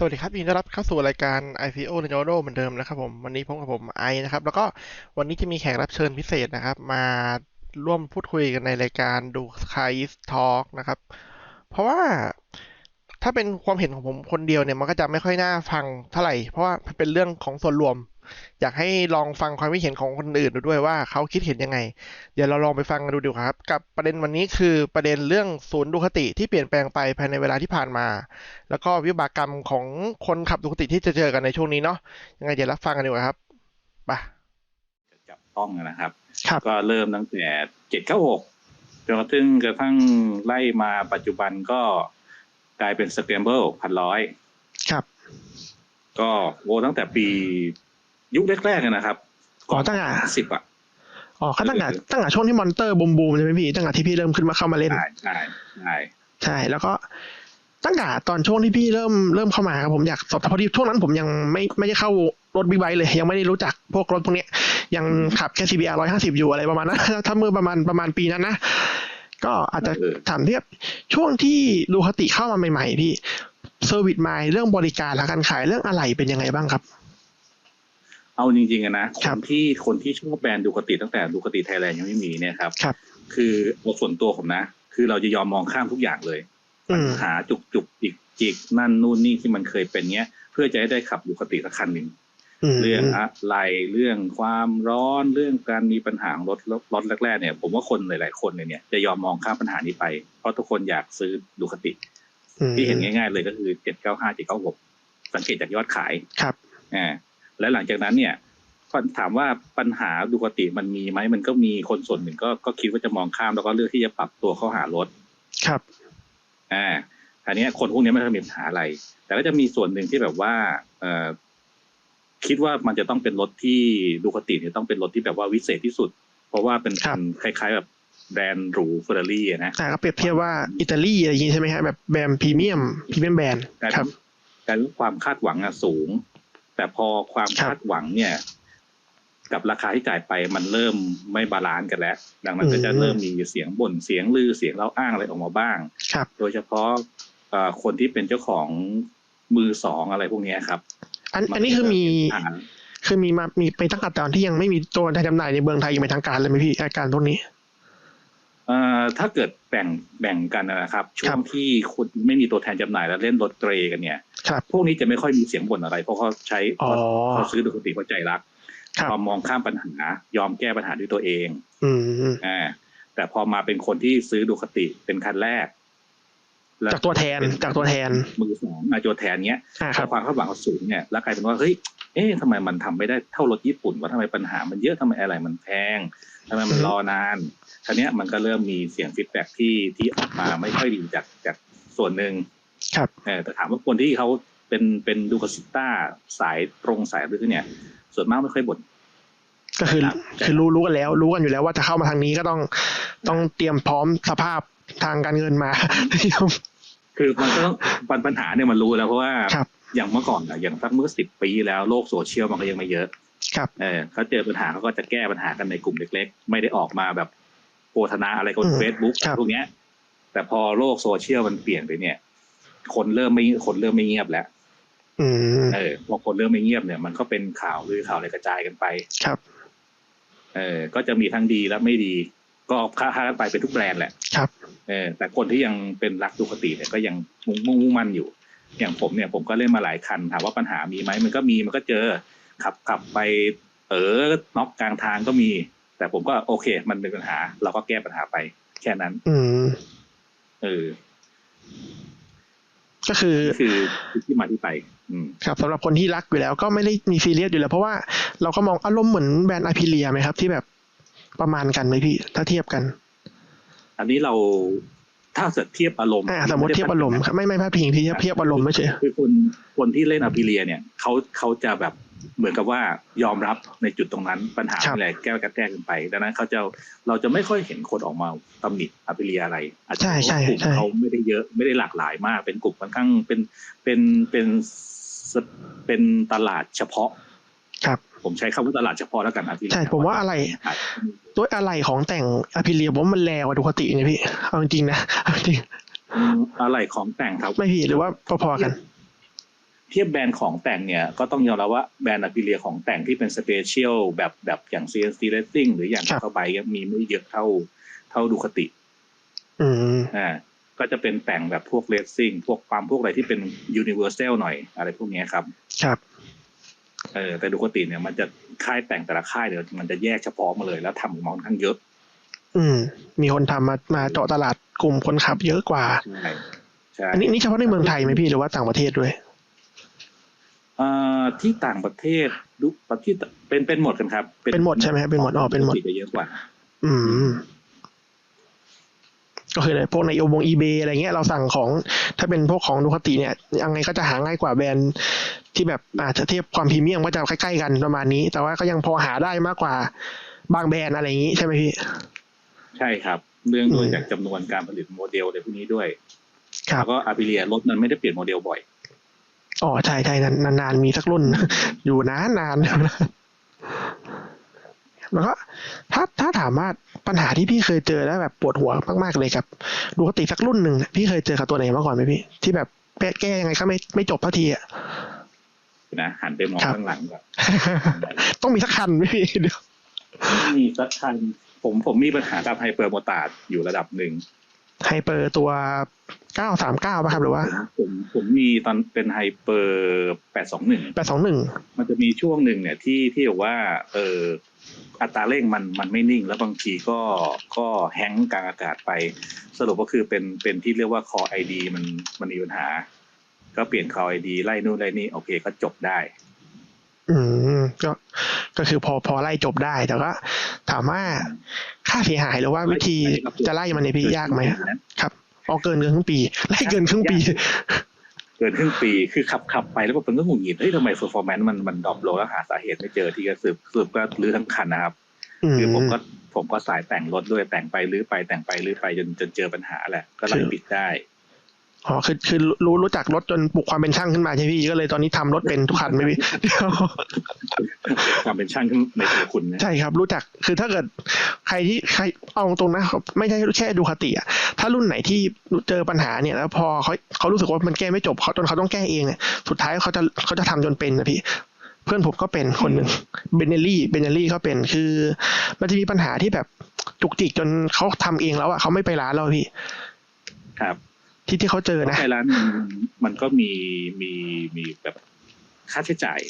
สวัสดีครับยินดีต้อนรับเข้าสู่รายการ IPO ในโ o เหมือนเดิมนะครับผม วันนี้พบกับผมไอนะครับ แล้วก็วันนี้จะมีแขกรับเชิญพิเศษนะครับ มาร่วมพูดคุยกันในรายการดูคายสทอ k นะครับ เพราะว่าถ้าเป็นความเห็นของผมคนเดียวเนี่ย มันก็จะไม่ค่อยน่าฟังเท่าไหร่ เพราะว่ามันเป็นเรื่องของส่วนรวม อยากให้ลองฟังความคิดเห็นของคนอื่นดูด้วยว่าเขาคิดเห็นยังไง เดี๋ยวเราลองไปฟังกันดูดีกว่าครับ กับประเด็นวันนี้คือประเด็นเรื่องศูนย์ดูคติที่เปลี่ยนแปลงไปภายในเวลาที่ผ่านมา แล้วก็วิบากกรรมของคนขับดูคติที่จะเจอกันในช่วงนี้เนาะยังไงเดี๋ยวรับฟังกันดีกว่าครับไปจับต้องนะครับครับก็เริ่มตั้งแต่เจ็ดเก้าหกจนกระทั่งกระทั่งไล่มาปัจจุบันก็กลายเป็นสเตมเบิลพันร้อยครับ ก็โวตั้งแต่ปี ยุคแรกๆเลยนะครับอ๋อตั้งแต่สิบอะอ๋อก็ตั้งแต่ตั้งแต่ช่วงที่มอนเตอร์บูมบูมใช่ไหมพี่ตั้งแต่ที่พี่เริ่มขึ้นมาเข้ามาเล่นใช่ใช่ใช่ใช่แล้วก็ตั้งแต่ตอนช่วงที่พี่เริ่มเริ่มเข้ามาครับผมอยากสอบถามพอดีช่วงนั้นผมยังไม่ไม่ได้เข้ารถบิ๊กไบค์เลยยังไม่ได้รู้จักพวกรถพวกเนี้ย ยังขับแค่ CBR ร้อยห้าสิบอยู่อะไรประมาณนั้นถ้าเมื่อประมาณประมาณปีนั้นนะก็อาจจะถามเทียบช่วงที่ดูคติเข้ามาใหม่ๆพี่เซอร์วิสไมล์เรื่องบริการและการขายเรื่องอะไรเป็นยังไงบ้างครับ เอาจริงๆอะนะคครับนที่คนที่ชอบแบรนด์ดูคติตั้งแต่ดูคติไทยแลนด์ยังไม่มีเนี่ยครับครับ คือเอาส่วนตัวผมนะ คือเราจะยอมมองข้ามทุกอย่างเลยอืปัญมหาจุกจุกจิกจิกนั่นนู่นนี่ที่มันเคยเป็นเนี้ย เพื่อจะให้ได้ขับดูคติสักคันหนึ่งมเรื่องอะไรเรื่องความร้อนเรื่องการมีปัญหาของรถรถรถแรกๆเนี่ย ผมว่าคนหลาย ๆ คนเนี่ยจะยอมมองข้ามปัญหานี้ไป เพราะทุกคนอยากซื้อดูคติอืมที่เห็นง่าย ๆ เลยก็คือเจ็ดเก้าห้าเจ็ดเก้าหกสังเกตจากยอดขายครับอ่า และหลังจากนั้นเนี่ยก็ถามว่าปัญหาดูคติมันมีไหมมันก็มีคนส่วนหนึ่งก็ก็คิดว่าจะมองข้ามแล้วก็เลือกที่จะปรับตัวเข้าหารถครับอ่าอันนี้ยคนพวกนี้ไม่ได้มีปัญหาอะไร แต่ก็จะมีส่วนหนึ่งที่แบบว่าเออคิดว่ามันจะต้องเป็นรถที่ดูคติเนี่ยต้องเป็นรถที่แบบว่าวิเศษที่สุด เพราะว่าเป็นครับคล้าย ๆ แบบแบรนด์หรูเฟอร์รารี่นะอ่าก็เปรียบเทียบว่าอิตาลีอะไรอย่างงี้ใช่ไหมฮะแบบแบรนด์พรีเมียมพรีเมียมแบรนด์แต่ครับ แต่ความคาดหวังอะสูง แต่พอความครับคาดหวังเนี่ย กับราคาที่จ่ายไปมันเริ่มไม่บาลานซ์กันแล้ว ดังนั้นก็จะเริ่มมีเสียงบ่นเสียงลือเสียงเล่าอ้างอะไรออกมาบ้างครับโดยเฉพาะเอ่อคนที่เป็นเจ้าของมือสองอะไรพวกเนี้ยครับ อันอันนี้คือมีปัญหาคือมีมามีไปตั้งแต่ตอนที่ยังไม่มีตัวแทนจำหน่ายในเมืองไทยยังเป็นทางการเลยไหมพี่อาการพวกนี้ เอ่อถ้าเกิดแบ่งแบ่งกันนะครับ ช่ครัวงบที่คุณไม่มีตัวแทนจำหน่ายแล้วเล่นรถเตรกันเนี่ยครับพวกนี้จะไม่ค่อยมีเสียงบ่นอะไร เพราะเขาใช้อ๋อเขาซื้อดูคติเพราะใจรักครับพอมองข้ามปัญหายอมแก้ปัญหาด้วยตัวเองอืมอ่าแต่พอมาเป็นคนที่ซื้อดูคติเป็นคันแรกแล้จากตัวแทนเป็นจากตัวแทนมือสองมาตัวแทนเนี้ยอ่าครับความคาดหวังเขาสูงเนี่ยแล้วกลายเป็นว่าเฮ้ยเอ๊ะทำไมมันทำไม่ได้เท่ารถญี่ปุ่นว่าทำไมปัญหามันเยอะทำไมอะไรมันแพงทำไมมันรอนาน ทีเนี้ยมันก็เริ่มมีเสียงฟีดแบ็ที่ที่ออกมาไม่ค่อยดีจากจากส่วนหนึ่งครับเออแต่ถามว่าคนที่เขาเป็นเป็นดูคาซิต้าสายตรงสายรื้อเนี่ย ส่วนมากไม่ค่อยบ่นก็คือครับคือรู้รู้กันแล้ว รู้กันอยู่แล้วว่าจะเข้ามาทางนี้ก็ต้องต้องเตรียมพร้อมสภาพทางการเงินมา คือมันก็ต้องปัญปัญหาเนี่ยมันรู้แล้วเพราะว่าครับอย่างเมื่อก่อนอะอย่างสักเมื่อสิบปีแล้วโลกโซเชียลมันก็ยังไม่เยอะ ครับเออเขาเจอปัญหาเขาก็จะแก้ปัญหากันในกลุ่มเล็ก ๆ ไม่ได้ออกมาแบบโฆ ษณาอะไรบนอืมเฟซบุ๊กครับพวกเนี้ย แต่พอโลกโซเชียลมันเปลี่ยนไปเนี่ย คนเริ่มไม่คนเริ่มไม่เงียบแล้วอืมเออพอคนเริ่มไม่เงียบเนี่ย มันก็เป็นข่าวหรือข่าวอะไรกระจายกันไปครับ เออก็จะมีทั้งดีและไม่ดี ก็ค่าค่ากันไปเป็นทุกแบรนด์แหละครับ เออ แต่คนที่ยังเป็นรักดูคติเนี่ยก็ยังมุ่งมุ่งมุ่งมั่นอยู่ อย่างผมเนี่ย ผมก็เล่นมาหลายคันถามว่าปัญหามีไหมมันก็มีมันก็เจอขับขับไป เออน็อกกลางทางก็มี แต่ผมก็โอเค มันเป็นปัญหา เราก็แก้ปัญหาไป แค่นั้น อืมเออ ก็คือนี่คือคือที่มาที่ไปอืมครับสำหรับคนที่รักอยู่แล้ว ก็ไม่ได้มีซีเรียสอยู่แล้ว เพราะว่าเราก็มองอารมณ์เหมือนแบรนด์อาพิเลียไหมครับ ที่แบบประมาณกันไหมพี่ ถ้าเทียบกัน อันนี้เราถ้าเกิดเทียบอารมณ์อ่าสมมติเทียบอารมณ์ครับไม่ไม่พาดพิงที่เทียบอารมณ์ไม่ใช่คือคนคนที่เล่นอภิเลียเนี่ยเขาเขาจะแบบ เหมือนกับว่ายอมรับในจุดตรงนั้นปัญหาครับอะไรแก้กันแก้กันไป ดังนั้นเขาจะเราจะไม่ค่อยเห็นคนออกมาตำหนิอภิเลียอะไรอาจจะใช่เพราะใช่ว่ากลุ่มใช่เขาไม่ได้เยอะไม่ได้หลากหลายมาก เป็นกลุ่มค่อนข้างเป็นเป็นเป็นสเป็นตลาดเฉพาะ ครับ ผมใช้คำว่าตลาดเฉพาะแล้วกันอภิเลียใช่ผมว่าอะไรอาจจะมีตัวอะไรของแต่งอาพิเลียผมว่ามันแรงกว่าดูคติเนี่ยพี่เอาจริงๆนะเอาจริงอะไรของแต่งครับไม่พี่หรือว่าพอๆกัน เทียบแบรนด์ของแต่งเนี่ยก็ต้องยอมรับว่าแบรนด์อ p ิเลียของแต่งที่เป็นสเปเชียลแบบแบบอย่าง CNC Racing หรืออย่างครับเข้าไปมีไม่เยอะเท่าเท่าดูคติอืมอ่าก็จะเป็นแต่งแบบพวกเร c ซิ่งพวกความพวกอะไรที่เป็น universal หน่อยอะไรพวกเนี้ยครับ ครับเออแต่ดูคติเนี่ยมันจะค่ายแต่งแต่ละค่ายเนี่ยมันจะแยกเฉพาะมาเลยแล้วทำออกมาค่อนข้างเยอะ อืม มีคนทำมามาเจาะตลาดกลุ่มคนขับเยอะกว่าใช่ใช่อันนี้นี่เฉพาะในเมืองไทยไหมพี่หรือว่าต่างประเทศด้วยเอ่อ ที่ต่างประเทศดูประเทศเป็นเป็นหมดกันครับ เป็นหมดใช่ไหมครับเป็นหมดอ๋อเป็นหมดจะเยอะกว่า อืมก็คือเลยพวกในโอบงอีเบอะไรเงี้ยเราสั่งของถ้าเป็นพวกของดูคติเนี่ย ยังไงก็จะหาง่ายกว่าแบรนด์ที่แบบอาจจะเทียบความพรีเมียมก็จะใกล้ๆกันประมาณนี้ แต่ว่าก็ยังพอหาได้มากกว่าบางแบรนด์อะไรอย่างนี้ใช่ไหมพี่ ใช่ครับ เรื่องด้วยอืมจากจำนวนการผลิตโมเดลอะไรพวกนี้ด้วยครับแล้วก็อา p ิเลียรถมันไม่ได้เปลี่ยนโมเดลบ่อย อ๋อใช่ใช่นานนานๆมีสักรุ่น อยู่นานนานแล้วก็ถ้าถ้าถามว่าปัญหาที่พี่เคยเจอแล้วแบบปวดหัวมากๆเลยครับดูคติสักรุ่นหนึ่งเนี่ยพี่เคยเจอกับตัวไหนมาก่อนไหมพี่ ที่แบบแก้แก้ยังไงก็ไม่ไม่จบทันทีอะนะหันไปมองครับข้างหลังแบบต้องมีสักคันไหมพี่เดี๋ยวมีสักคันผมผมมีปัญหากับไฮเปอร์โมตาร์ดอยู่ระดับหนึ่ง ไฮเปอร์ตัว939ป่ะครับหรือว่าผมผมผมมีตอนเป็นไฮเปอร์แปดสองหนึ่ง821มันจะมีช่วงหนึ่งเนี่ยที่ที่บอกว่า เอออัตราเร่งมันมันไม่นิ่ง แล้วบางทีก็ก็แฮงก์กลางอากาศไป สรุปก็คือเป็นเป็นที่เรียกว่า core ID มันมันมีปัญหา ก็เปลี่ยน core ID ไล่นู่นไล่นี่โอเคก็จบได้ อืมก็ก็คือพอพอไล่จบได้ แต่ก็ถามว่าค่าเสียหายหรือว่าวิธีจะไล่มันเนี่ยพี่ยากไหมครับเอาเกินเกินครึ่งปีไล่เกินครึ่งปี เกินครึ่งปีคือขับขับไปแล้วมันก็หงุดหงิดเฮ้ยทำไม performance มันมันดรอปลงแล้วหาสาเหตุไม่เจอที่ก็สืบสืบก็รื้อทั้งคันนะครับอืมคือผมก็ผมก็สายแต่งรถด้วยแต่งไปรื้อไปแต่งไปรื้อไปจนจนเจอปัญหาแหละ ก็ไล่ปิดได้ อ๋อคือคือรู้รู้จักรถจนปลุกความเป็นช่างขึ้นมาใช่พี่ก็เลยตอนนี้ทำรถเป็นทุกคันไหมพี่ความเป็นช่างในตัวคุณนะใช่ครับ รู้จักคือถ้าเกิดใครที่ใครเอาตรงๆนะไม่ใช่แค่ดูคติอะถ้ารุ่นไหนที่เจอปัญหาเนี่ย แล้วพอเขาเขารู้สึกว่ามันแก้ไม่จบเขาจนเขาต้องแก้เองเนี่ยสุดท้ายเขาจะเขาจะทำจนเป็นนะพี่เพื่อนผมก็เป็นคนหนึ่งเบนเนลลี่เบนเนลลี่เขาเป็นคือ มันจะมีปัญหาที่แบบจุกจิกจนเขาทำเองแล้วอะเขาไม่ไปร้านแล้วอะพี่ ครับ ที่ที่เขาเจอนะใช่ร้านมันมันก็มีมีมีแบบค่าใช้จ่าย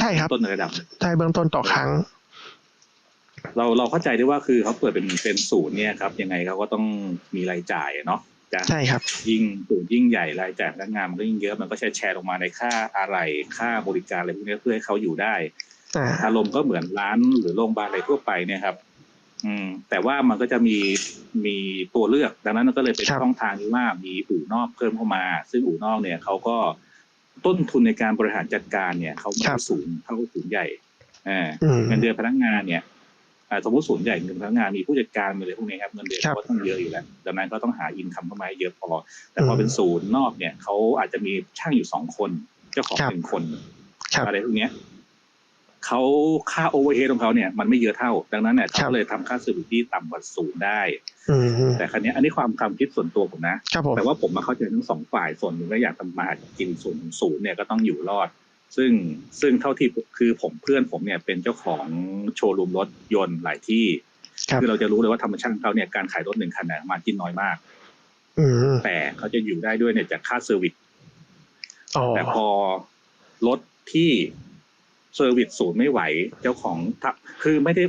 ใช่ครับต้นในระดับหนึ่งใช่เบื้องต้นต่อครั้ง เราเราเข้าใจได้ว่าคือเขาเปิดเป็นเป็นศูนย์เนี่ยครับ ยังไงเขาก็ต้องมีรายจ่ายเนาะจะใช่ครับ ยิ่งศูนย์ยิ่งใหญ่รายจ่ายพนักงานมันก็ยิ่งเยอะมันก็แชร์แชร์ลงมาในค่าอะไรค่าบริการอะไรพวกนี้เพื่อให้เขาอยู่ได้อ่าอารมณ์ก็เหมือนร้านหรือโรงพยาบาลอะไรทั่วไปเนี่ยครับ อืมแต่ว่ามันก็จะมีมีตัวเลือกดังนั้นมันก็เลยเป็นครับช่องทางที่ว่ามีอู่นอกเพิ่มเข้ามา ซึ่งอู่นอกเนี่ยเขาก็ต้นทุนในการบริหารจัดการเนี่ยเขาไม่ได้สูงเท่าศูนย์ใหญ่อ่าอืมเงินเดือนพนักงานเนี่ยอ่าสมมติศูนย์ใหญ่เงินพนักงานมีผู้จัดการมีอะไรพวกนี้ครับเงินเดือนครับเขาก็ต้องเยอะอยู่แล้วดังนั้นก็ต้องหาอินคัมเข้ามาให้เยอะพอ แต่พออมเป็นศูนย์นอกเนี่ยเขาอาจจะมีช่างอยู่สองคน เจ้าของครับหนึ่งคนครับอะไรพวกเนี้ย เขาค่าโอเวอร์เฮดของเขาเนี่ยมันไม่เยอะเท่า ดังนั้นเนี่ยครัเขาบก็เลยทำค่าเซอร์วิสที่ต่ำกว่าศูนย์ได้อืมแต่ครั้นี้ยอันนี้ความความคิดส่วนตัวผมนะครับผมแต่ว่าผมมาเข้าใจทั้งสองฝ่ายส่วนหนึ่งก็อยากทำมาหากินส่วนของศูนย์เนี่ยก็ต้องอยู่รอด ซึ่งซึ่งเท่าที่คือผมเพื่อนผมเนี่ยเป็นเจ้าของโชว์รูมรถยนต์หลายที่ครับคือเราจะรู้เลยว่าธรรมชาติของเขาเนี่ยการขายรถหนึ่งคันเนี่ยมากินน้อยมากอืมแต่เขาจะอยู่ได้ด้วยเนี่ยจากค่าเซอร์วิสอ๋อแต่พอรถที่ เซอร์วิสศูนย์ไม่ไหว เจ้าของทับคือไม่ได้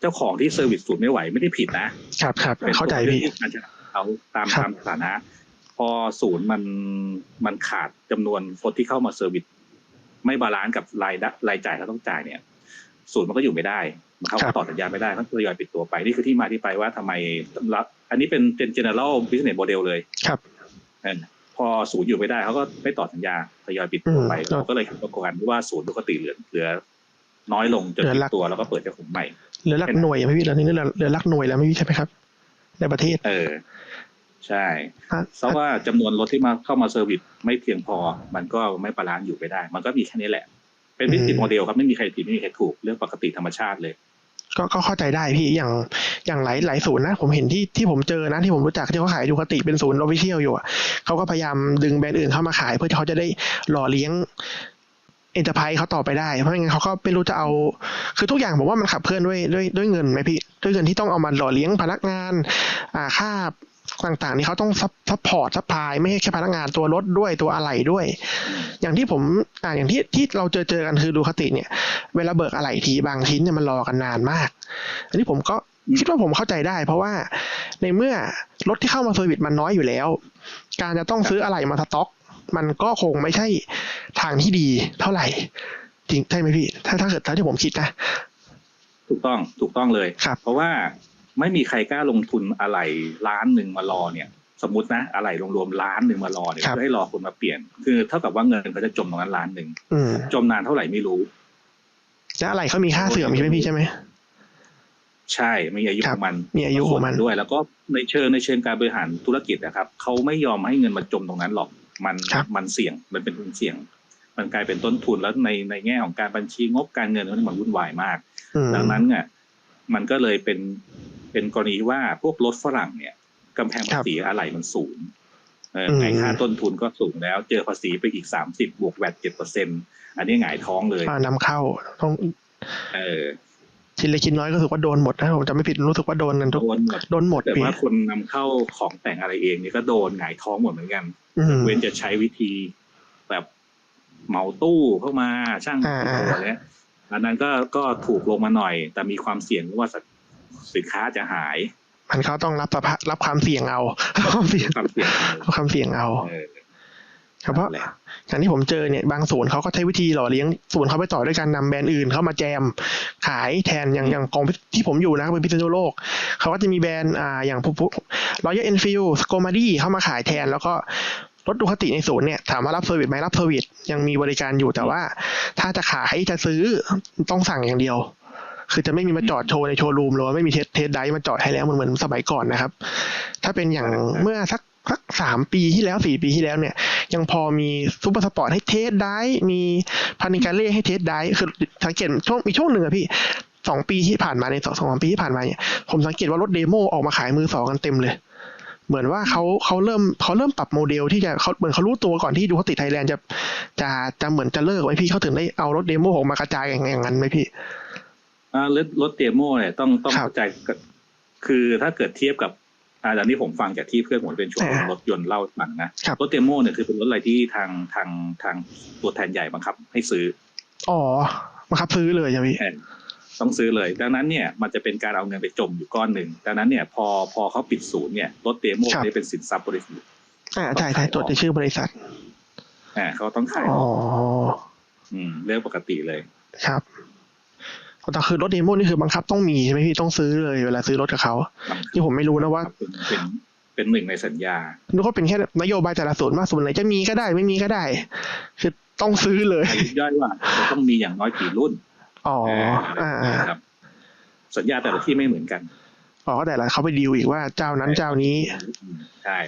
เจ้าของที่เซอร์วิสศูนย์ไม่ไหวไม่ได้ผิดนะครับครับเป็นเข้าใจรื่องพี่ที่การจะเขาตามครับตามสถานะ พอศูนย์มันมันขาดจำนวนคนที่เข้ามาเซอร์วิสไม่บาลานซ์กับรายได้รายจ่ายเขาต้องจ่ายเนี่ย ศูนย์มันก็อยู่ไม่ได้มันเขาครัก็บต่อสัญญาไม่ได้เขาทยอยปิดตัวไปนี่คือที่มาที่ไปว่าทำไมรับ อันนี้เป็นเป็น general business model เลยครับเออ พอศูนย์อยู่ไม่ได้เขาก็ไม่ต่อสัญญาทยอยปิดตัวไปอืมเราก็เลยเห็นประกอบว่าศูนย์ปกติเหลือเหลือ น้อยลงจนเหลือปิหลัดกตัวแล้วก็เปิดเจ้าของใหม่เหลือหลักหน่วยไหมพี่เหลือนี่เหลือเหลือหลักหน่วยแล้วไม่พี่ใช่ไหมครับ ในประเทศ เออ ใช่อะเพราะว่าจำนวนรถที่มาเข้ามาเซอร์วิสไม่เพียงพอ มันก็ไม่บาลานซ์อยู่ไม่ได้ มันก็มีแค่นี้แหละ เป็นวิธีโมเดลครับไม่มีใครผิดไม่มีใครถูกเรื่องปกติธรรมชาติเลย ก็ก็เข้าใจได้พี่อย่างอย่างหลายหลายศูนย์นะ ผมเห็นที่ที่ผมเจอนะที่ผมรู้จักที่เขาขายดูคติเป็นศูนย์ออฟฟิเชียลอยู่อะเขาก็พยายามดึงแบรนด์อื่นเข้ามาขาย เพื่อที่เขาจะได้หล่อเลี้ยงเอ็นเตอร์ไพรส์เขาต่อไปได้ เพราะงั้นเขาก็ไม่รู้จะเอา คือทุกอย่างผมว่ามันขับเคลื่อนด้วยด้วยด้วยเงินไหมพี่ ด้วยเงินที่ต้องเอามาหล่อเลี้ยงพนักงาน อ่าค่า ต่างๆ นี่เขาต้องซัพซัพพอร์ตซัพพลายไม่ใช่แค่พนักงานตัวรถด้วยตัวอะไหล่ด้วย อย่างที่ผมอ่าอย่างที่ที่เราเจอเจอกันคือดูคติเนี่ย เวลาเบิกอะไหล่ทีบางชิ้นเนี่ยมันรอกันนานมาก อันนี้ผมก็คิดว่าผมเข้าใจได้ เพราะว่าในเมื่อรถที่เข้ามาเซอร์วิสมันน้อยอยู่แล้ว การจะต้องซื้ออะไหล่มาสต็อก มันก็คงไม่ใช่ทางที่ดีเท่าไหร่ จริงใช่ไหมพี่ ถ้าถ้าเกิดถ้าที่ผมคิดนะถูกต้องถูกต้องเลยครับเพราะว่า ไม่มีใครกล้าลงทุนอะไรล้านหนึ่งมารอเนี่ย สมมตินะอะไรรวมๆล้านหนึ่งมารอเนี่ยครับเพื่อให้รอคนมาเปลี่ยน คือเท่ากับว่าเงินเขาจะจมตรงนั้นล้านหนึ่งอืมจมนานเท่าไหร่ไม่รู้แล้วอะไหล่เขามีค่าเสื่อมใช่ไหมพี่ใช่ไหมใช่มีอายุครัขบองมันมีอายุของมันส่วด้วย แล้วก็ในเชิงในเชิงการบริหารธุรกิจนะครับเขาไม่ยอมให้เงินมาจมตรงนั้นหรอกมันครับมันเสี่ยงมันเป็นทุนเสี่ยง มันกลายเป็นต้นทุนแล้วในในแง่ของการบัญชีงบการเงินมันวุ่นวายมากอืมดังนั้นเนี่ยมันก็เลยเป็น เป็นกรณีว่าพวกรถฝรั่งเนี่ยกำแพงภาษีอะไรมันสูงเอออืมไงค่าต้นทุนก็สูงแล้ว เจอภาษีไปอีกสามสิบบวกแวดเจ็ดเปอร์เซ็นอันนี้หงายท้องเลยอ่านำเข้าต้องเออชิ้นเล็กชิ้นน้อยก็รู้สึกว่าโดนหมดนะผมจำไม่ผิดรู้สึกว่าโดนกันทุกโดนหมดโดนหมดแต่พี่ว่าคนนำเข้าของแต่งอะไรเองเนี่ยก็โดนหงายท้องหมดเหมือนกันอืมเว้นจะใช้วิธีแบบเหมาตู้เข้ามาช่างอ่าติดตัวเนี่ยอันนั้นก็ก็ถูกลงมาหน่อย แต่มีความเสี่ยงว่า สินค้าจะหาย มันเขาต้องรับสภาพรับความเสี่ยงเอารับความเสี่ยงความเสี่ยงรับความเสี่ยงเอาเออครับเพราะนั่นแหละอย่างที่ผมเจอเนี่ยบางศูนย์เขาก็ใช้วิธีหล่อเลี้ยงศูนย์เขาไปต่อด้วยการนำแบรนด์อื่นเข้ามาแจมขายแทนอย่างอย่างของที่ผมอยู่นะครับเป็นพิษณุโลกเขาก็จะมีแบรนด์อ่าอย่างพวกรอยัลเอ็นฟิลสโกมาดี้เข้ามาขายแทน แล้วก็รถดูคติในศูนย์เนี่ยถามว่ารับเซอร์วิสไหมรับเซอร์วิสยังมีบริการอยู่แต่ว่า ถ้าจะขายจะซื้อต้องสั่งอย่างเดียว คือจะไม่มีมาจอดโชว์ในโชว์รูมหรือว่าไม่มีเทสเทสไดมาจอดให้แล้วเหมือนเหมือนสมัยก่อนนะครับ ถ้าเป็นอย่างเมื่อสักสักสามปีที่แล้วสี่ปีที่แล้วเนี่ย ยังพอมีซูเปอร์สปอร์ตให้เทสได้มีพานิกาเล่ให้เทสได้คือสังเกตช่วงมีช่วงหนึ่งอะพี่สองปีที่ผ่านมาในสองสองสามปีที่ผ่านมาเนี่ยผมสังเกตว่ารถเดโมออกมาขายมือสองกันเต็มเลย เหมือนว่าเขาเขาเริ่มเขาเริ่มปรับโมเดลที่จะเขาเหมือนเขารู้ตัวก่อนที่ดูเขาติดไทยแลนด์จะจะจะเหมือนจะเลิกไว้พี่เขาถึงได้เอารถเดโมออกมากระจายอย่างอย่างนั้นไหมพี่อ่า รถรถเดโมเนี่ยต้องต้องครับเข้าใจกับคือถ้าเกิดเทียบกับอ่าจากที่ผมฟังจากที่เพื่อนผมเป็นช่วงอ่ารถยนต์เล่าให้ฟังนะครับรถเดโมเนี่ยคือเป็นรถอะไรที่ทางทางทางตัวแทนใหญ่บังคับ ให้ซื้อ อ๋อมาครับซื้อเลยใช่ไหมพี่แทนต้องซื้อเลย ดังนั้นเนี่ยมันจะเป็นการเอาเงินไปจมอยู่ก้อนหนึ่งดังนั้นเนี่ยพอพอเขาปิดศูนย์เนี่ยรถเดโมเนี่ยเป็นสินทรัพย์บริษัทอ่าใช่ใช่จดในชื่อบริษัทอ่าเขาต้องขายอ๋ออืมเรื่องปกติเลยครับ แต่คือรถเดโมนี่คือบังคับต้องมีใช่ไหมพี่ต้องซื้อเลยเวลาซื้อรถกับเขาที่ผมไม่รู้นะว่าเป็นเป็นเป็นหนึ่งในสัญญานึกว่าเป็นแค่นโยบายแต่ละศูนย์ว่าศูนย์ไหนจะมีก็ได้ไม่มีก็ได้ คือต้องซื้อเลยอายุย่อยว่าจะต้องมีอย่างน้อยกี่รุ่น อ๋ออ่าอ่าครับ สัญญาแต่ละที่ไม่เหมือนกันอ๋อแต่ละเขาไปดีลอีกว่าเจ้านั้นเจ้านี้ใช่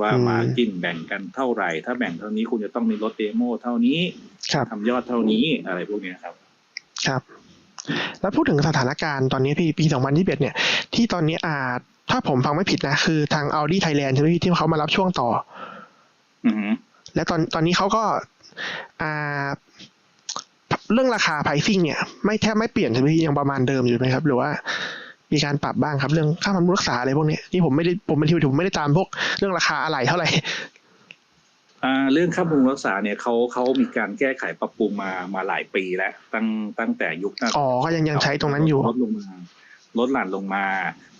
ว่าอืมมาจิ้นแบ่งกันเท่าไหร่ ถ้าแบ่งเท่านี้คุณจะต้องมีรถเดโมเท่านี้ครับทำยอดเท่านี้อะไรพวกเนี้ยครับ ครับ แล้วพูดถึงสถานการณ์ตอนนี้พี่ปี 2021 เนี่ย ที่ตอนนี้อ่าถ้าผมฟังไม่ผิดนะ คือทาง Audi Thailand ใช่ไหมพี่ที่เขามารับช่วงต่อ อือฮึและตอนตอนนี้เขาก็อ่าเรื่องราคา pricing เนี่ย ไม่แทบไม่เปลี่ยนใช่ไหมพี่ยังประมาณเดิมอยู่ไหมครับ หรือว่ามีการปรับบ้างครับ เรื่องค่าบำรุงรักษาอะไรพวกเนี้ยที่ผมไม่ได้ผมเป็นทีผมไม่ได้ตามพวกเรื่องราคาอะไรเท่าไหร่อ่า เรื่องค่าบำรุงรักษาเนี่ยเขาเขามีการแก้ไขปรับปรุงมามาหลายปีแล้วตั้งตั้งแต่ยุคนั้นอ๋อก็ยังยังใช้ตรงนั้นอยู่ลดลงมาลดหลั่นลงมา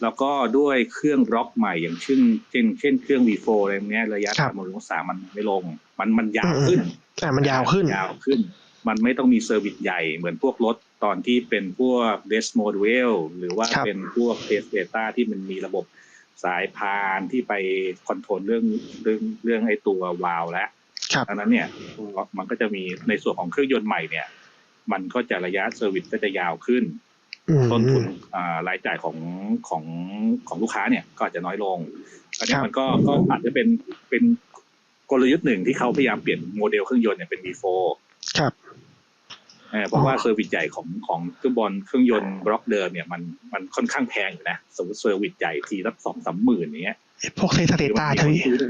แล้วก็ด้วยเครื่องร็อกใหม่อย่างเช่นเช่นเช่นเครื่อง V4 อะไรพวกเนี้ยระยะครับการบำรุงรักษามันไม่ลง มันมันยาวขึ้นอ่ามันยาวขึ้นยาวขึ้น มันไม่ต้องมีเซอร์วิสใหญ่เหมือนพวกรถตอนที่เป็นพวก d e s m o d u e l หรือว่าครับเป็นพวก Test Data ที่มันมีระบบ สายพานที่ไปคอนโทรลเรื่องเรื่องเรื่องไอ้ตัววาล์วแล้วครับดังนั้นเนี่ยมันก็จะมีในส่วนของเครื่องยนต์ใหม่เนี่ย มันก็จะระยะเซอร์วิสก็จะยาวขึ้นอืมต้นทุนอ่ารายจ่ายของของของลูกค้าเนี่ยก็อาจจะน้อยลงอันนี้ครับมันก็ก็อาจจะเป็นเป็นกลยุทธ์หนึ่งที่เขาพยายามเปลี่ยนโมเดลเครื่องยนต์เนี่ยเป็น V4 ครับ เออเพราะว่าเซอร์วิสใหญ่ของของเครื่องบอลเครื่องยนต์บล็อกเดิมเนี่ยมันมันค่อนข้างแพงอยู่นะสมมติเซอร์วิสใหญ่ทีละสองสามหมื่นอย่างเงี้ยพวกเทสเตต้าใช่ไหมสู้ได้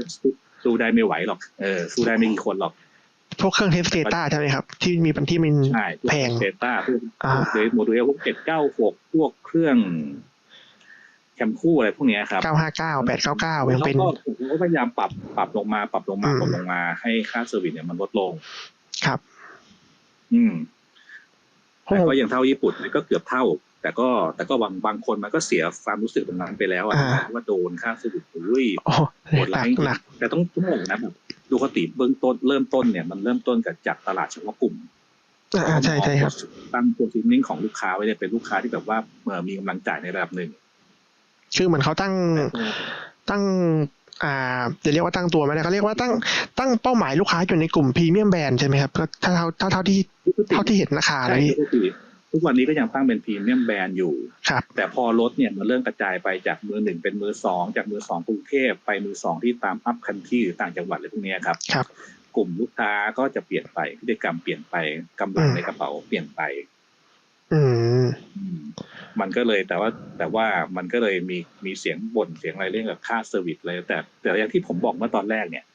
สู้ได้ไม่ไหวหรอกเออสู้ได้ไม่กี่คนหรอก พวกเครื่องเทสเตต้าใช่ไหมครับ ที่มีปันที่มันใช่พวกแพงเดต้าพวกอ่าเดโมดูเอลพวกเจ็ดเก้าหกพวกเครื่องแคมคู่อะไรพวกเนี้ยครับเก้าห้าเก้าแปดเก้าเก้ายังเป็นเขาก็ผมก็พยายามปรับปรับลงมาปรับลงมาอืมปรับลงมาให้ค่าเซอร์วิสเนี่ยมันลดลง ครับ อืมโอ้ แต่โหก็ยังเท่าญี่ปุ่นก็เกือบเท่า แต่ก็แต่ก็บางบางคนมันก็เสียความรู้สึกตรงนั้นไปแล้วอะอ่าว่าโดนค่าเซอร์วิสอุ้ยโอ้โหโหดหนัร้ายกจริงหนักๆแต่ต้องต้องบอกนะแบบดูคติเบื้องต้นเริ่มต้นเนี่ยมันเริ่มต้นกับจากตลาดเฉพาะกลุ่มอ่าใช่ใช่ครับตั้งโพซินิ่งของลูกค้าไว้เนี่ยเป็นลูกค้าที่แบบว่าเอ่อมีกำลังจ่ายในระดับหนึ่งคือเหมือนเขาตั้งตั้ง อ่าจะเรียกว่าตั้งตัวไหมนะเขาเรียกว่าตั้งตั้งเป้าหมายลูกค้าอยู่ในกลุ่มพรีเมียมแบรนด์ใช่ไหมครับก็ถ้าเท่าเท่าเท่าที่เท่าที่เห็นราคาใช่เลยพี่ทุกปีทุกวันนี้ก็ยังตั้งเป็นพรีเมียมแบรนด์อยู่ครับแต่พอรถเนี่ยมันเริ่มกระจายไปจากมือหนึ่งเป็นมือสองจากมือสองกรุงเทพไปมือสองที่ตามอัพคันที่หรือต่างจังหวัดอะไรพวกเนี้ยครับครับ กลุ่มลูกค้าก็จะเปลี่ยนไปพฤติกรรมเปลี่ยนไปกำลังอืมในกระเป๋าเปลี่ยนไป อืมอื มมันก็เลยแต่ว่าแต่ว่ามันก็เลยมีมีเสียงบ่นเสียงอะไรเรื่องกับค่าเซอร์วิสเลยแต่ แต่อย่างที่ผมบอกเมื่อตอนแรกเนี่ย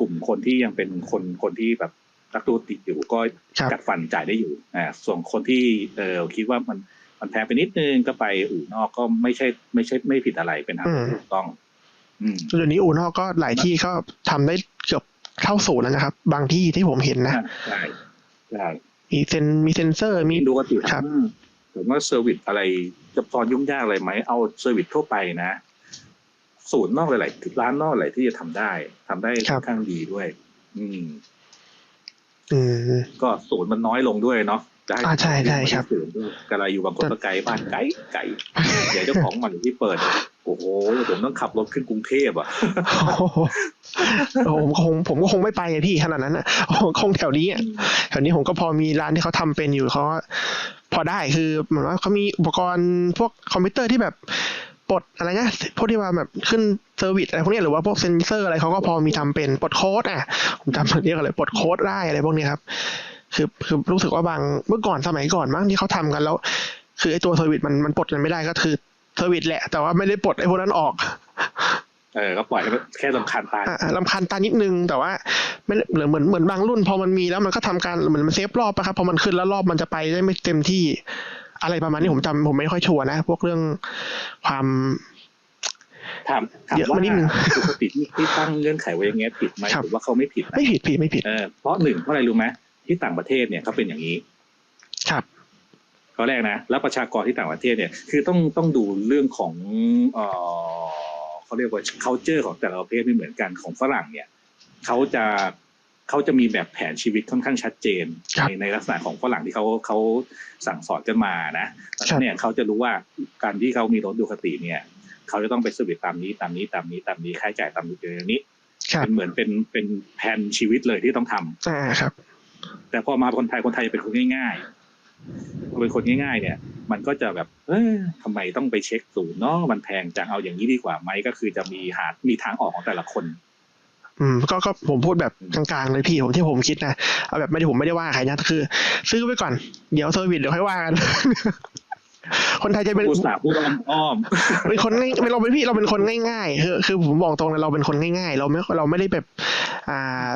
กลุ่มคนที่ยังเป็นคนคนที่แบบรักตัวติดอยู่ก็ครับกัดฟันจ่ายได้อยู่อ่าส่วนคนที่เออคิดว่ามันมันแพงไปนิดนึงก็ไปอู่นอกก็ไม่ใช่ไม่ใช่ไม่ผิดอะไรเป็นทางอืมถูกต้องอืมเดี๋ยวนี้อู่นอกก็หลายที่ก็ทำได้เกือบเท่าศูนย์แล้วนะครับ บางที่ที่ผมเห็นนะใช่ใช่มีเซนมีเซนเซอร์มีดูปกติครับ อืมผมว่าเซอร์วิสอะไรจะพอยุ่งยากอะไรไหมเอาเซอร์วิสทั่วไปนะศูนย์นอกหลายๆร้านนอกหลายที่จะทำได้ทำได้ค่อนข้างดีด้วยอืมอืมก็ศูนย์มันน้อยลงด้วยเนาะจะให้อ่าใช่ใช่ครับศูนย์ด้วยกระไรอยู่บางคนก็ไกลบ้านไกลไกลเดี๋ยวเจ้าของมันที่เปิด โอ้โหผมต้องขับรถขึ้นกรุงเทพอะโอ้โหโอ้โหผมคงผมก็คงไม่ไปอะพี่ขนาดนั้นอะโอ้โหคงแถวนี้อะแถวนี้ผมก็พอมีร้านที่เขาทำเป็นอยู่เขาก็พ อได้คือเหมือนว่าเขามีอุปกรณ์พวกคอมพิวเตอร์ที่แบบปลดอะไรนะพวกที่ว่าแบบขึ้นเซอร์วิสอะไรพวกนี้หรือว่าพวกเซนเซอร์อะไรเขาก็พอมีทำเป็นปลดโค้ดอะผมจำเรียกอะไรปลดโค้ดได้อะไรพวกนี้ครับ คือคือรู้สึกว่าบางเมื่อก่อนสมัยก่อนมั้งที่เขาทำกันแล้ว คือไอ้ตัวเซอร์วิสมันมันปลดกันไม่ได้ก็คือเซอร์วิสแหละ แต่ว่าไม่ได้ปลดไอ้พวกนั้นออก เออก็ปล่อยให้มันแค่สำคัญตายอะลำคาญตานิดนึงแต่ว่าไม่ได้เหมือนเหมือนเหมือนบางรุ่น พอมันมีแล้วมันก็ทำการเหมือนมันเซฟรอบนะครับพอมันขึ้นแล้วรอบมันจะไปได้ไม่เต็มที่ อะไรประมาณนี้ผมจำผมไม่ค่อยชัวร์นะ พวกเรื่องความถามถามเยอะว่ามานิดนึงปกติที่ที่ตั้งเงื่อนไขไว้อย่างเงี้ยผิดไหมครับหรือว่าเขาไม่ผิดนะไม่ผิดพี่ไม่ผิดเออเพราะหนึ่งเพราะอะไรรู้ไหมที่ต่างประเทศเนี่ยเขาเป็นอย่างนี้ ครับข้อแรกนะแล้วประชากรที่ต่างประเทศเนี่ย คือต้องต้องดูเรื่องของเออ เขาเรียกว่า culture ของแต่ละประเทศไม่เหมือนกันของฝรั่งเนี่ยเขาจะเขาจะมีแบบแผนชีวิตค่อนข้างชัดเจนครับในในลักษณะของฝรั่งที่เขาเขาสั่งสอนกันมานะดังนั้นเนี่ยเขาจะรู้ว่าการที่เขามีรถดูคติเนี่ยเขาจะต้องไปสวิตตามนี้ตามนี้ตามนี้ตามนี้ค่าใช้จ่ายตามนี้อย่างนี้ครับเป็นเหมือนเป็นเป็นแผนชีวิตเลยที่ต้องทำอ่าครับ แต่พอมาคนไทยคนไทยจะเป็นคนง่ายๆพอ เป็นคนง่ายๆ เนี่ย มันก็จะแบบ เออทำไมต้องไปเช็คศูนย์เนาะมันแพงจังเอาอย่างนี้ดีกว่าไหมก็คือจะมีหามีทางออกของแต่ละคน อืมก็ก็ผมพูดแบบกลางๆเลยพี่ผมที่ผมคิดนะเอาแบบไม่ได้ผมไม่ได้ว่าใครนะคือ ซื้อไว้ก่อนเดี๋ยวเซอร์วิสเดี๋ยวค่อยว่ากัน คนไทยจะเป็นพูดสาพูดอ้อมเป็นคนง่ายเราเป็นพี่เราเป็นคนง่ายๆคือคือผมบอกตรงเลยเราเป็นคนง่าย ๆ เราไม่เราไม่ได้แบบ อ่า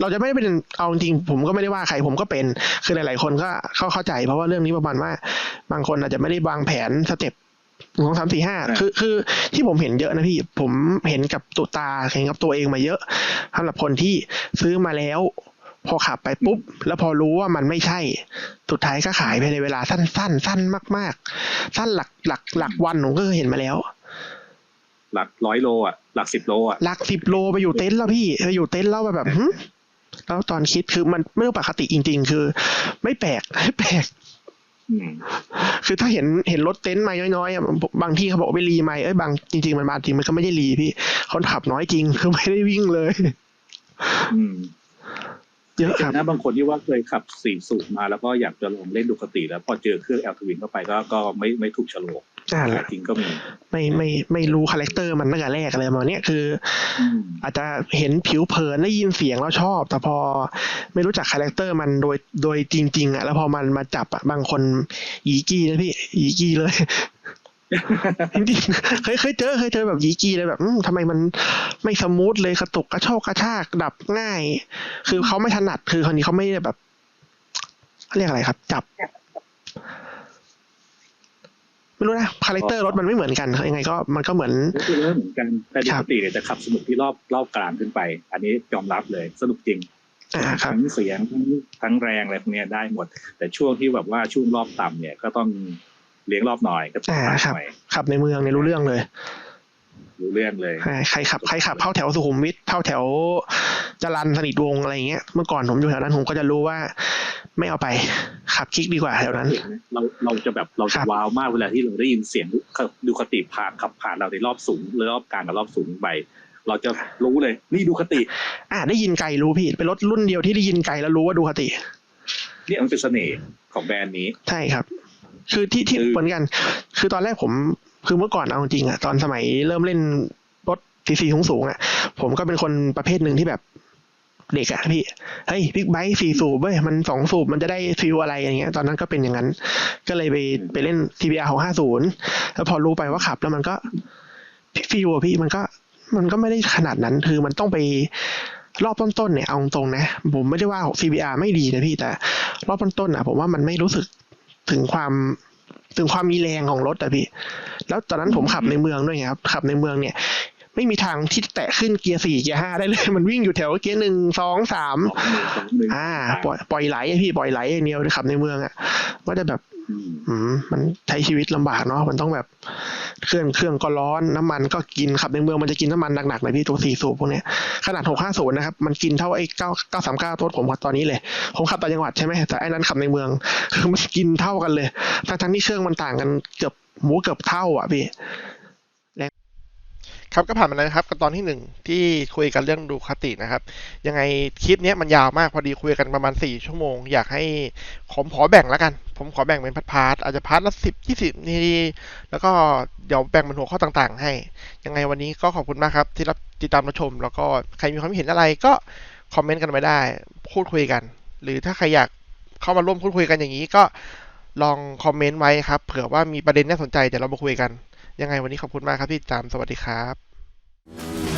เราจะไม่ได้เป็นเอาจริงๆผมก็ไม่ได้ว่าใครผมก็เป็น คือหลายๆคนก็เข้าเข้าใจ เพราะว่าเรื่องนี้ประมาณว่า บางคนอาจจะไม่ได้วางแผนสเต็ปหนึ่งสองสามสี่ห้าคือคือที่ผมเห็นเยอะนะพี่ ผมเห็นกับตัวตาเห็นกับตัวเองมาเยอะสำหรับคนที่ซื้อมาแล้ว พอขับไปปุ๊บ แล้วพอรู้ว่ามันไม่ใช่ สุดท้ายก็ขายไปในเวลาสั้นๆสั้นมาก ๆ สั้นหลักหลักหลักวันผมก็เคยเห็นมาแล้วๆหลักร้อยโลอะ หลักสิบโลอะ หลักสิบโลไปอยู่เต็นท์แล้วพี่ไปอยู่เต็นท์แล้วแบบหึแล้วตอนคิดคือมันไม่ปกติจริง ๆ คือ ไม่แปลกไม่แปลกอืมคือถ้าเห็นเห็นรถเต็นท์มาน้อยๆอะบางที่เขาบอกว่าไปรีไหมเอ้ยบางจริง ๆ มันมาจริงมันก็ไม่ได้รีพี่เขาขับน้อยจริงคือไม่ได้วิ่งเลยอืม เยอะครับนะบางคนที่ว่าเคยขับสี่สูบมาแล้วก็อยากจะลองเล่นดูคติแล้วพอเจอเครื่องแอลทวินเข้าไปก็ก็ไม่ไม่ถูกโฉลกอ่าขายจริงก็มีไม่ไม่ไม่รู้คาแรคเตอร์มันตั้งแต่แรกอะไรประมาณเนี้ยคืออืมอาจจะเห็นผิวเผินได้ยินเสียงแล้วชอบ แต่พอไม่รู้จักคาแรคเตอร์มันโดยโดยจริง ๆอะแล้วพอมันมาจับอะบางคนยีกี้นะพี่ยีกี้เลย จริงๆเคยเคยเจอเคยเจอแบบยีกี้เลยแบบอืมทำไมมันไม่สมูทเลยกระตุกกระโชกกระชากดับง่าย คือเขาไม่ถนัดคือคนนี้เขาไม่ได้แบบเขาเรียกอะไรครับ จับ ไม่รู้นะคาแรคเตอร์รถมันไม่เหมือนกันยังไงก็มันก็เหมือนก็คือเรื่องเหมือนกันแต่ปครักบติเนี่ยจะขับสนุกที่รอบรอบกลางขึ้นไป อันนี้ยอมรับเลยสนุกจริงอ่าครับทั้งเสียงทั้งทั้งแรงอะไรพวกเนี้ยได้หมด แต่ช่วงที่แบบว่าช่วงรอบต่ำเนี่ยก็ต้อง เลี้ยงรอบหน่อยก็ต้องอ่าปาดครับหน่อยขับในเมืองเนี่ยรู้เรื่องเลย รู้เรื่องเลยใช่ใครขับใครขับเข้าแถวสุขุมวิทเข้าแถวจรันสนิทวงศ์อะไรอย่างเงี้ย เมื่อก่อนผมอยู่แถวนั้นผมก็จะรู้ว่า ไม่เอาไป ขับคลิกดีกว่าแถวนั้น เราเราจะแบบเราครัจะบว้าวมากเวลาที่เราได้ยินเสียงดูคติผ่านขับผ่านเราในรอบสูงหรือรอบกลางกับรอบสูงไปเราจะรู้เลย นี่ดูคติ อ่าได้ยินไกลรู้พี่เป็นรถรุ่นเดียวที่ได้ยินไกลแล้วรู้ว่าดูคติเนี่ยมันเป็นเสน่ห์ของแบรนด์นี้ ใช่ครับ คือที่ที่เหมือนกัน คือตอนแรกผมคือเมื่อก่อนเอาจริงๆอะตอนสมัยเริ่มเล่นรถซีซีสูงสูงๆอะผมก็เป็นคนประเภทหนึ่งที่แบบเด็กอะพี่ เฮ้ยบิ๊กไบค์สี่สูบเว้ยมันสองสูบมันจะได้ฟิลอะไรอย่างเงี้ย ตอนนั้นก็เป็นอย่างนั้น ก็เลยไปไปเล่น TBR ของห้าศูนย์แล้วพอรู้ไปว่าขับ แล้วมันก็ฟิลอะพี่มันก็มันก็ไม่ได้ขนาดนั้น คือมันต้องไปรอบต้นๆเนี่ยเอาตรงนะ ผมไม่ได้ว่า CBR ไม่ดีนะพี่แต่ รอบต้นๆอะ ผมว่ามันไม่รู้สึก ถึงความถึงความมีแรงของรถอะพี่ แล้วตอนนั้นผมขับในเมืองด้วยไงครับ ขับในเมืองเนี่ย ไม่มีทางที่แตะขึ้นเกียร์สี่เกียร์ห้าได้เลย มันวิ่งอยู่แถวเกียร์หนึ่งสองสามสองหนึ่งสองหนึ่งอ่า ปล่อยปล่อยไหลอะพี่ปล่อยไหลอย่างเดียวขับในเมืองอะก็จะแบบอื มอืมมันใช้ชีวิตลำบากเนาะมันต้องแบบเครื่องเครื่องก็ร้อนน้ำมันก็กินขับในเมืองมันจะกินน้ำมันหนักๆเลยพี่ตัวสี่สูบพวกเนี้ยขนาดหกห้าศูนย์นะครับมันกินเท่าไอ้เก้าเก้าสามเก้าตัวผมขับตอนนี้เลย ผมขับต่างจังหวัดใช่ไหมแต่ไอ้นั้นขับในเมืองคือมันกินเท่ากันเลยทั้งทั้งที่เครื่องมันต่างกันเกือบหมูเกือบเท่าอะพี่ ครับก็ผ่านมาแล้วนะครับกับตอนที่หนึ่งที่คุยกันเรื่องดูคตินะครับ ยังไงคลิปนี้มันยาวมากพอดีคุยกันประมาณสี่ชั่วโมง อยากให้ผมขอแบ่งแล้วกัน ผมขอแบ่งเป็นพาร์ทอาจจะพาร์ทละสิบยี่สิบนาทีแล้วก็เดี๋ยวแบ่งเป็นหัวข้อต่างๆ ให้ ยังไงวันนี้ก็ขอบคุณมากครับ ที่รับติดตามรับชม แล้วก็ใครมีความเห็นอะไรก็คอมเมนต์กันไว้ได้พูดคุยกัน หรือถ้าใครอยากเข้ามาร่วมพูดคุยกันอย่างนี้ก็ลองคอมเมนต์ไว้ครับเผื่อว่ามีประเด็นน่าสนใจเดี๋ยวเรามาคุยกัน ยังไงวันนี้ขอบคุณมากครับที่ตามสวัสดีครับ